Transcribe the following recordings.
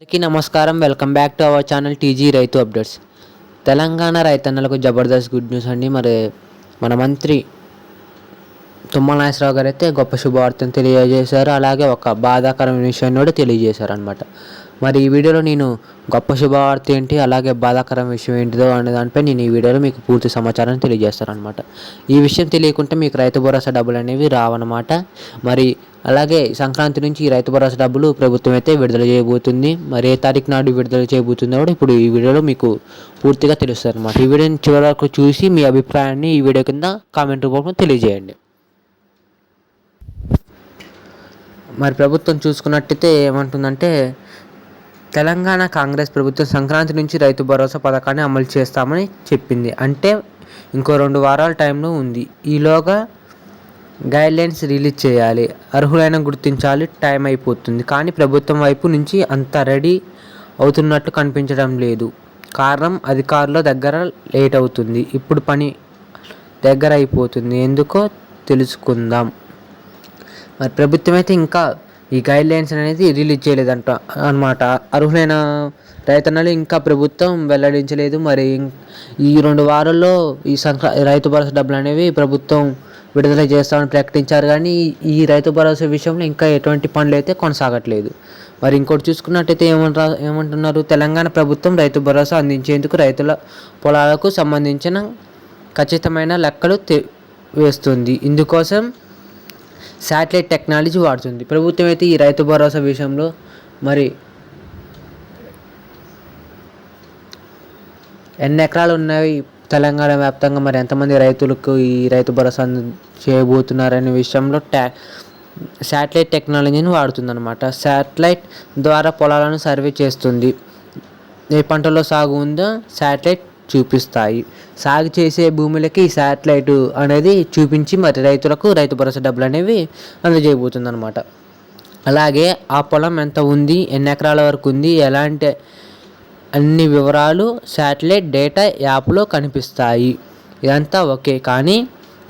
అందరికీ నమస్కారం. Welcome back to our channel TG రైతు అప్డేట్స్. తెలంగాణ రైతన్నలకు జబర్దస్త్ గుడ్ న్యూస్ అండి. మరి మన మంత్రి తుమ్మల నాగేశ్వరరావు గారు అయితే గొప్ప శుభవార్తను తెలియజేశారు. అలాగే ఒక బాధాకరమైన విషయాన్ని కూడా తెలియజేశారు అనమాట మరి ఈ వీడియోలో నేను గొప్ప శుభవార్త ఏంటి అలాగే బాధాకరమైన విషయం ఏంటిదో అనే దానిపై నేను ఈ వీడియోలో మీకు పూర్తి సమాచారాన్ని తెలియజేస్తాను అనమాట ఈ విషయం తెలియకుంటే మీకు రైతు భరోసా డబ్బులు అనేవి రావన్నమాట. మరి అలాగే సంక్రాంతి నుంచి ఈ రైతు భరోసా డబ్బులు ప్రభుత్వం అయితే విడుదల చేయబోతుంది. మరి ఏ తారీఖు నాడు విడుదల చేయబోతుందో కూడా ఇప్పుడు ఈ వీడియోలో మీకు పూర్తిగా తెలుస్తుంది అనమాట ఈ వీడియోని చివరి వరకు చూసి మీ అభిప్రాయాన్ని ఈ వీడియో కింద కామెంట్ రూపంలో తెలియజేయండి. మరి ప్రభుత్వం చూసుకున్నట్టయితే ఏమంటుందంటే తెలంగాణ కాంగ్రెస్ ప్రభుత్వం సంక్రాంతి నుంచి రైతు భరోసా పథకాన్ని అమలు చేస్తామని చెప్పింది. అంటే ఇంకో రెండు వారాల టైంలో ఉంది. ఈలోగా గైడ్లైన్స్ రిలీజ్ చేయాలి. అర్హులైన గుర్తించాలి. టైం అయిపోతుంది. కానీ ప్రభుత్వం వైపు నుంచి అంత రెడీ అవుతున్నట్టు కనిపించడం లేదు. కారణం అధికారుల దగ్గర లేట్ అవుతుంది. ఇప్పుడు పని దగ్గర అయిపోతుంది ఎందుకో తెలుసుకుందాం. మరి ప్రభుత్వం అయితే ఇంకా ఈ గైడ్ లైన్స్ అనేది రిలీజ్ చేయలేదంట అనమాట అర్హులైన రైతన్నలు ఇంకా ప్రభుత్వం వెల్లడించలేదు. మరి ఈ రెండు వారాల్లో ఈ సంక్రా రైతు భరోసా డబ్బులు అనేవి ప్రభుత్వం విడుదల చేస్తామని ప్రకటించారు. కానీ ఈ రైతు భరోసా విషయంలో ఇంకా ఎటువంటి పనులు అయితే కొనసాగట్లేదు. మరి ఇంకోటి చూసుకున్నట్టయితే ఏమంటారా ఏమంటున్నారు? తెలంగాణ ప్రభుత్వం రైతు భరోసా అందించేందుకు రైతుల పొలాలకు సంబంధించిన ఖచ్చితమైన లెక్కలు వేస్తుంది. ఇందుకోసం శాటిలైట్ టెక్నాలజీ వాడుతుంది. ప్రభుత్వం అయితే ఈ రైతు భరోసా విషయంలో మరి ఎన్ని ఎకరాలు ఉన్నాయి? తెలంగాణ వ్యాప్తంగా మరి ఎంతమంది రైతులకు ఈ రైతు భరోసా చేయబోతున్నారనే విషయంలో ట్యా శాటిలైట్ టెక్నాలజీని వాడుతుందన్నమాట. శాటిలైట్ ద్వారా పొలాలను సర్వే చేస్తుంది. ఏ పంటలో సాగు ఉందో శాటిలైట్ చూపిస్తాయి. సాగు చేసే భూములకి శాటిలైట్ అనేది చూపించి మరి రైతులకు రైతు భరోసా డబ్బులు అనేవి అందజేయబోతుంది అనమాట అలాగే ఆ పొలం ఎంత ఉంది ఎన్ని ఎకరాల వరకు ఉంది ఎలాంటి అన్ని వివరాలు శాటిలైట్ డేటా యాప్లో కనిపిస్తాయి. ఇదంతా ఓకే. కానీ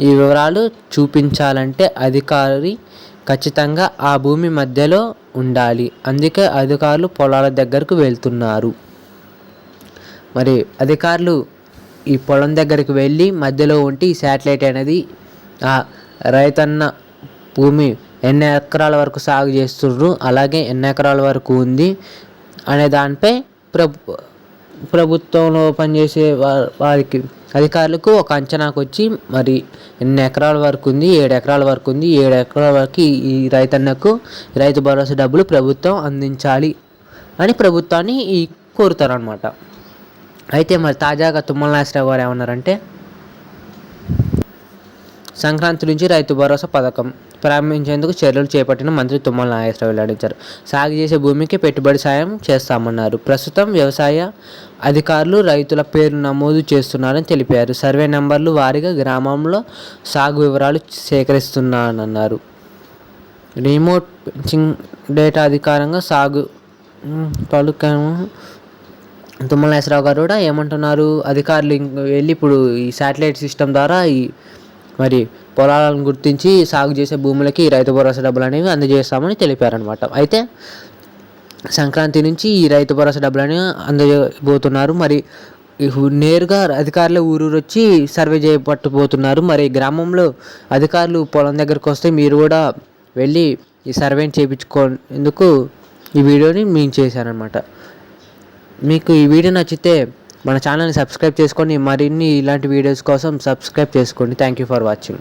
ఈ వివరాలు చూపించాలంటే అధికారి ఖచ్చితంగా ఆ భూమి మధ్యలో ఉండాలి. అందుకే అధికారులు పొలాల దగ్గరకు వెళ్తున్నారు. మరి అధికారులు ఈ పొలం దగ్గరికి వెళ్ళి మధ్యలో ఉంటే ఈ శాటిలైట్ అనేది ఆ రైతన్న భూమి ఎన్ని ఎకరాల వరకు సాగు చేస్తుండ్రు అలాగే ఎన్ని ఎకరాల వరకు ఉంది అనే దానిపై ప్రభు ప్రభుత్వంలో పనిచేసే వారికి అధికారులకు ఒక అంచనాకు వచ్చి మరి ఎన్ని ఎకరాల వరకు ఉంది ఏడు ఎకరాల వరకు ఉంది ఏడు ఎకరాల వరకు ఈ రైతన్నకు రైతు భరోసా డబ్బులు ప్రభుత్వం అందించాలి అని ప్రభుత్వాన్ని ఈ కోరుతారనమాట అయితే మరి తాజాగా తుమ్మల నాగేశ్వరరావు గారు ఏమన్నారంటే సంక్రాంతి నుంచి రైతు భరోసా పథకం ప్రారంభించేందుకు చర్యలు చేపట్టిన మంత్రి తుమ్మల నాగేశ్వరరావు వెల్లడించారు. సాగు చేసే భూమికి పెట్టుబడి సాయం చేస్తామన్నారు. ప్రస్తుతం వ్యవసాయ అధికారులు రైతుల పేరు నమోదు చేస్తున్నారని తెలిపారు. సర్వే నెంబర్లు వారీగా గ్రామంలో సాగు వివరాలు సేకరిస్తున్నానన్నారు. రిమోట్ పెంచింగ్ డేటా అధికారంగా సాగు పలుకము తుమ్మల నాగేశ్వరరావు గారు కూడా ఏమంటున్నారు? అధికారులు వెళ్ళి ఇప్పుడు ఈ శాటిలైట్ సిస్టమ్ ద్వారా ఈ మరి పొలాలను గుర్తించి సాగు చేసే భూములకి రైతు భరోసా డబ్బులు అనేవి అందజేస్తామని తెలిపారనమాట అయితే సంక్రాంతి నుంచి ఈ రైతు భరోసా డబ్బులు అనేవి అందజేయబోతున్నారు. మరి నేరుగా అధికారులు ఊరూరు వచ్చి సర్వే చేయబట్టుపోతున్నారు మరి గ్రామంలో అధికారులు పొలం దగ్గరకు వస్తే మీరు కూడా వెళ్ళి ఈ సర్వేని చేయించుకోందుకు ఈ వీడియోని మేము చేశానమాట మీకు ఈ వీడియో నచ్చితే మన ఛానల్ని సబ్స్క్రైబ్ చేసుకొని మరిన్ని ఇలాంటి వీడియోస్ కోసం సబ్స్క్రైబ్ చేసుకోండి. Thank you for watching